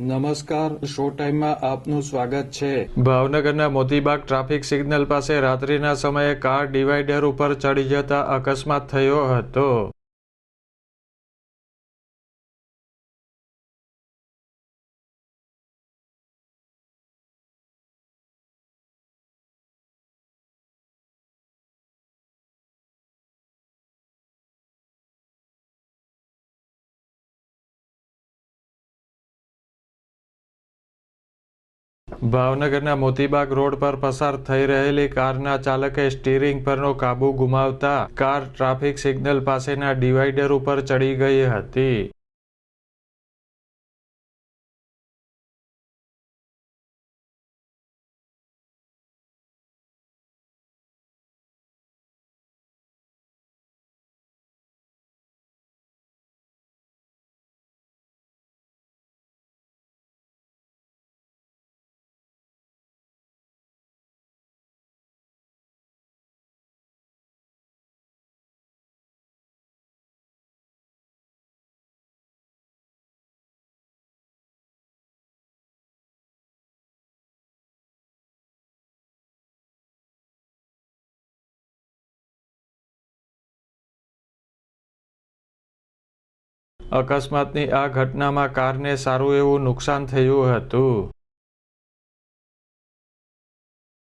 નમસ્કાર, શો ટાઈમમાં આપનું સ્વાગત છે. ભાવનગરના મોતીબાગ ટ્રાફિક સિગ્નલ પાસે રાત્રિના સમયે કાર ડિવાઈડર ઉપર ચડી જતા અકસ્માત થયો હતો. ભાવનગરના મોતીબાગ રોડ પર પસાર થઈ રહેલી કારના ચાલકે સ્ટીરિંગ પરનો કાબુ ગુમાવતા કાર ટ્રાફિક સિગ્નલ પાસેના ડિવાઈડર ઉપર ચડી ગઈ હતી. અકસ્માતની આ ઘટનામાં કારને સારું એવું નુકસાન થયું હતું.